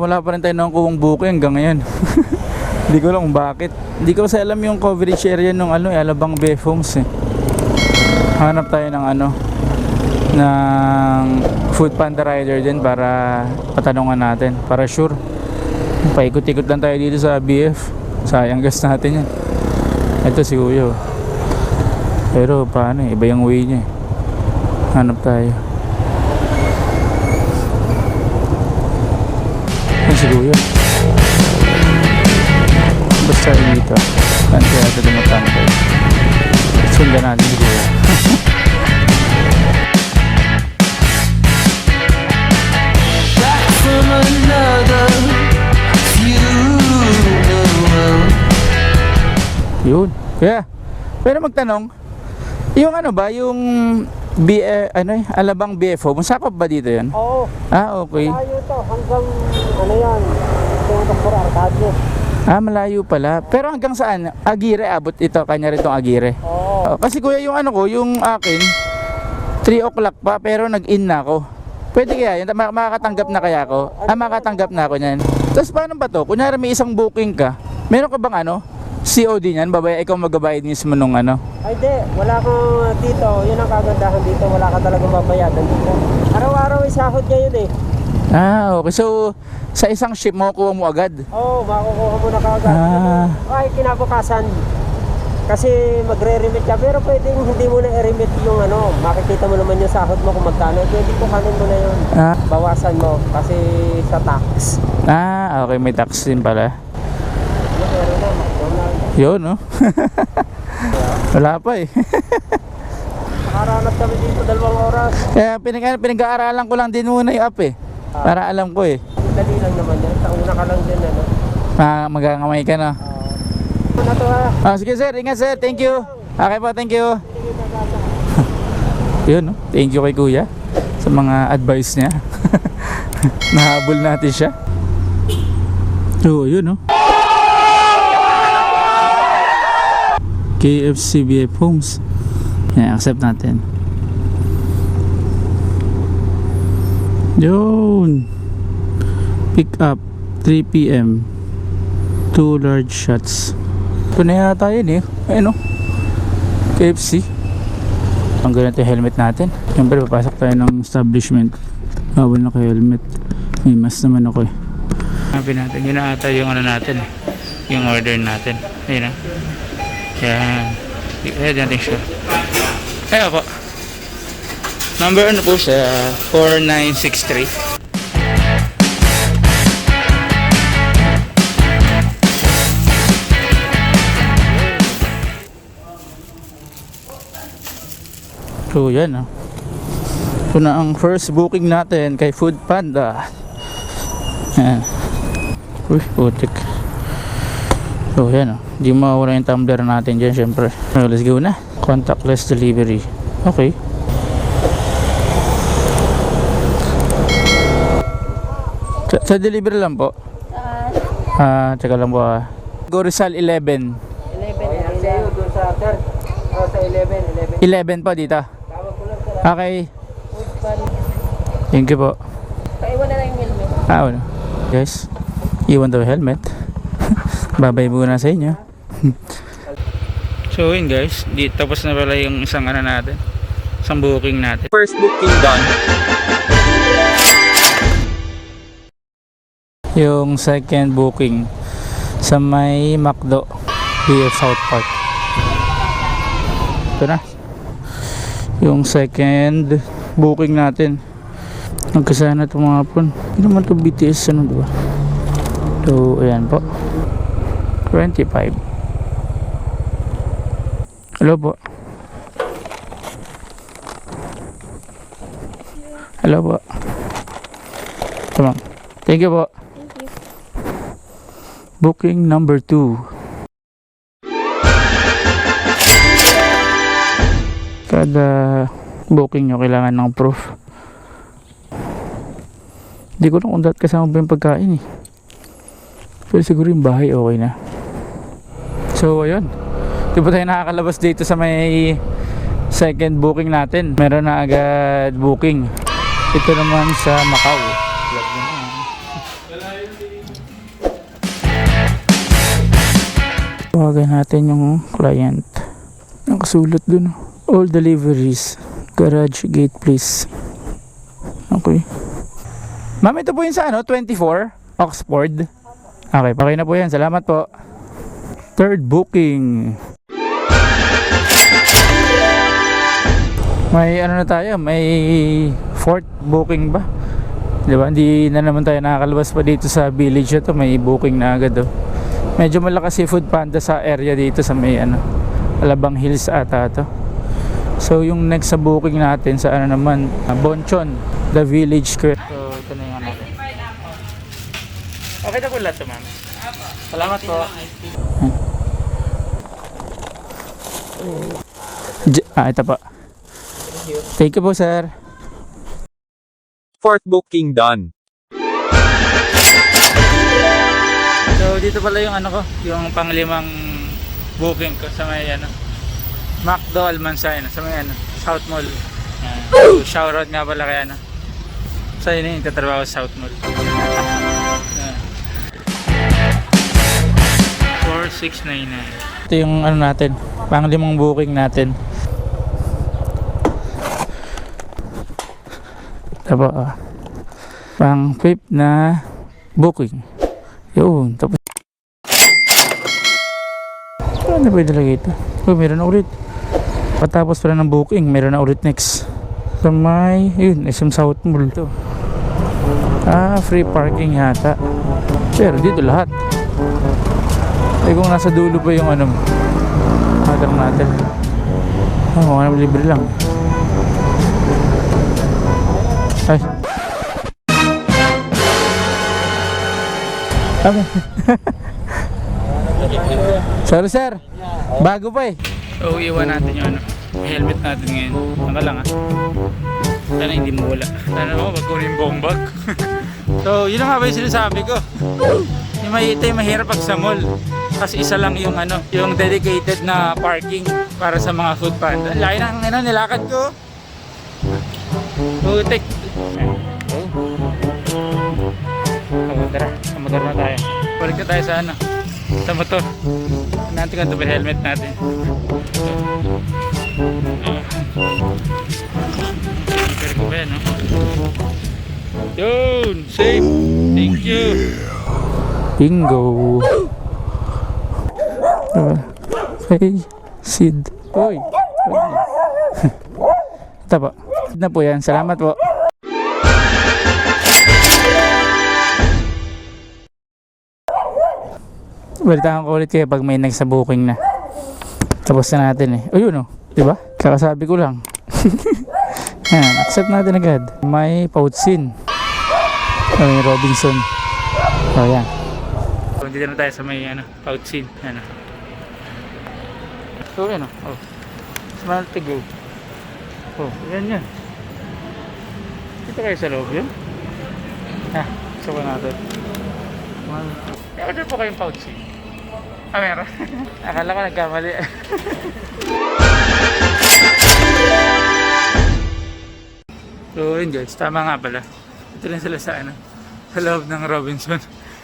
Wala pa rin tayo nang kuwang booking hanggang ngayon. Hindi ko lang bakit. Hindi ko kasi alam yung coverage area ng ano, eh, Alabang Homes eh. Hanap tayo ng ano, ng food panda rider din para patanungan natin. Para sure. Paikot-ikot lang tayo dito sa BF. Sayang gas natin yan. Ito si Kuya. oh. Pero paano eh, iba yung way niya eh. Hanap tayo. Ay, si Kuya. Basta dito. Saan kaya ito tumatangkay? Sundan natin si Kuya. back from another funeral. Yun. Kaya, pero magtanong, yung ano ba, yung B, eh, ano eh, Alabang BFO, masakop ba dito yun? Oo, Ah, okay. tayo to hanggang ano yan, itong Dr. Arcadio. Ah, malayo pala. Pero hanggang saan? Agire, abot ito, kanya rin itong Agire. Oo, Oh, kasi kuya, yung ano ko, yung akin, 3 o'clock pa, pero nag-in na ako. Pwede kaya yun? Ma- makakatanggap na kaya ako? Ah, makakatanggap na ako niyan. Tapos paano ba to? Kunyari may isang booking ka, meron ka bang ano? COD niyan? Babaya, ikaw magbabayad mismo nung ano? ay di, wala kang dito, yun ang kagandahan dito, wala ka talagang babayadan dito. Araw-araw ay sahod ngayon eh. Ah, okay. So, sa isang ship mo, kuha mo agad. Oo, makukuha mo na kaagad. Ah. Ay, kinabukasan. Kasi magre-remit ka, pero pwedeng hindi mo na i-remit yung ano, makikita mo naman yung sahod mo kung magkano, pwede kuhanin mo na yun. Ah, Bawasan mo kasi sa tax. ah okay. May tax din pala. Ano, meron na, McDonald's. Yun, no? Wala pa eh. Nakaranas kami dito dalawang oras. Kaya pinag pinag-aaralan ko lang din muna yung app eh. Para alam ko eh. Dali lang naman yan. Sa una ka lang din, ano. Ma magangamay ka na. Ano na to ha? Ah, sige sir, ingat sir. Thank you. Okay po, thank you. Yun, no? Thank you kay kuya sa mga advice niya. Nahabol natin siya. Oo, yun, no? KFC BF Homes. Yan, accept natin. Yun. Pick up 3 p.m. Two large shots. Ito na yata yun eh. Ayun o. KFC. Ang ganito yung helmet natin. Siyempre papasok tayo ng establishment. Bawal na kayo helmet. May mask naman ako eh. Natin. Yun na ata yung ano natin. eh. Yung order natin. Ayun na. Yan. Kaya natin siya. Ay, po. Number ano po siya? 4963. So yan ah. Ito na ang first booking natin kay Food Panda. Yan. Uy, putik. So yan ah. Di mawala yung tumbler natin dyan syempre. So, let's go na. Contactless delivery. Okay. Sa, sa delivery lang po. Ah, tsaka lang po ah. Go Rizal 11. 11, yan sa'yo, doon sa third. Oh, sa 11, 11. 11 po dito. Okay. Thank you po. Paiwan na lang yung helmet. Ah, ano? Guys, iwan daw helmet. Babay muna sa inyo. so yun guys, di, tapos na pala yung isang ano natin. Isang booking natin. First booking done. Yung second booking sa may McDo BF South Park. Ito na. Yung second booking natin. Nagkasana ito mga hapon. Hindi naman ito BTS ano diba? So, ayan po. 25. Hello po. Hello po. Tamam. Thank you po. Booking number 2. Kada booking nyo kailangan ng proof. Hindi ko na kung dapat kasama ba yung pagkain eh. Pero siguro yung bahay okay na. So ayun. Di ba tayo nakakalabas dito sa may second booking natin. Meron na agad booking. Ito naman sa Macau. Vlog naman. Tawagan natin yung client. Nakasulat dun. Oh. All deliveries. Garage gate please. Okay. Ma'am, ito po yung sa ano, 24 Oxford. Okay, pakay na po yan. Salamat po. Third booking. May ano na tayo, may fourth booking ba? Di ba? Hindi na naman tayo nakakalabas pa dito sa village na to. May booking na agad oh. Medyo malakas si Food Panda sa area dito sa may ano, Alabang Hills ata to. So yung next sa booking natin sa ano naman, uh, Bonchon, the village square. So ito na yung ano. Okay na po lahat ma'am. Salamat po. J- ah, ito po. Thank you po, sir. Fourth booking done. So dito pala yung ano ko, yung panglimang booking ko sa may ano, Macdo Almansay, sa may ano, South Mall. Yan. So shoutout nga pala kay ano, sa yun yung tatrabaho sa South Mall. 4699. Ito yung ano natin, panglimang booking natin. Po, ah. pang fifth na booking. Yun, tapos Ano na pwede lagay ito? Oh, meron ulit. Patapos pala ng booking, meron na ulit next. Sa may, yun, SM South Mall to. Ah, free parking yata. Pero dito lahat. Eh kung nasa dulo pa yung ano, madam natin. Oh, ano, libre lang. Ay. Okay. Sorry sir. Bago pa eh. So iwan natin yung ano, helmet natin ngayon. Naka lang ah. Sana hindi mo wala. Sana mo wag ko rin buong bag. so yun ang nga ba yung sinasabi ko. Yung may ito yung mahirap pag sa mall. Kasi isa lang yung ano, yung dedicated na parking para sa mga food panda. Laki ng ano, nilakad ko. Putik. Oh, tara, sa na tayo. Balik na tayo sa ano, sa motor. Natin ka double helmet natin. Pero ko ba yan, no? Yun! Safe! Thank you! Bingo! Okay, Sid. Uy! Ito po. Sid na po yan. Salamat po. Balitaan ko ulit kayo pag may next booking na. Tapos na natin eh. O yun o. Diba? Kakasabi ko lang. Yan. Accept natin agad. May Pautsin. May Robinson. O yan. So, dito na tayo sa may ano, Pautsin. Ano. So yan o. Oh. Smile to go. Oh, yan yan. Dito kayo sa loob yun. Ah, gusto ko natin. Smile. Eh, order po kayong Pautsin. Ah, meron. Akala ko nagkamali. so, yun guys. Tama nga pala. Ito lang sila sa ano. Sa loob ng Robinson.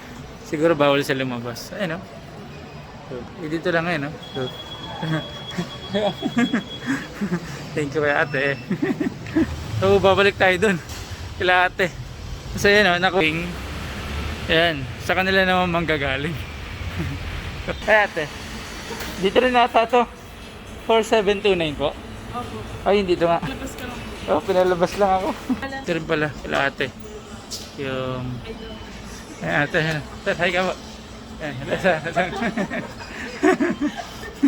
Siguro bawal sila lumabas. Ayun o. So, eh, dito lang ngayon, no? So, Thank you kay ate. so, babalik tayo dun. Kila ate. Kasi yan, no? Nakuling. Ayan. Sa kanila naman manggagaling. Ay ate. Dito rin nata to. 4729 po. Opo. Ay, hindi to nga. Labas ka lang. Oh, pinalabas lang ako. Ito rin pala, kila ate. Yung... Ay, ate. Hi ka po. Ay, hello, sir.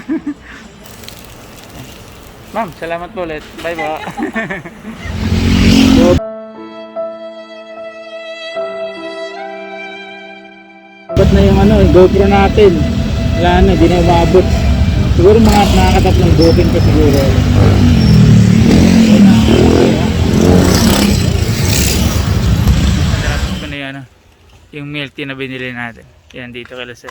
Ma'am, salamat po ulit. Bye po. Ba't na yung ano, GoPro natin? Wala na, di na umabot. Siguro mga nakakatatlong booking ko siguro. Natapos ko na yan, ano, yung milk tea na binili natin. Yan dito kala sir.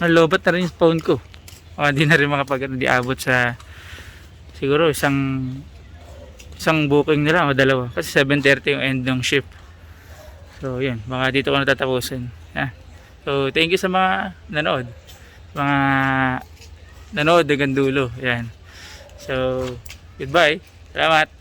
Nalobat na rin yung phone ko. O, di na rin makapag ano, di abot sa siguro isang isang booking nila o dalawa. Kasi 7.30 yung end ng shift. So, yun. Baka dito ko natatapusin. Ha? So, thank you sa mga nanood. Mga nanood hanggang dulo. Yan. So, goodbye. Salamat.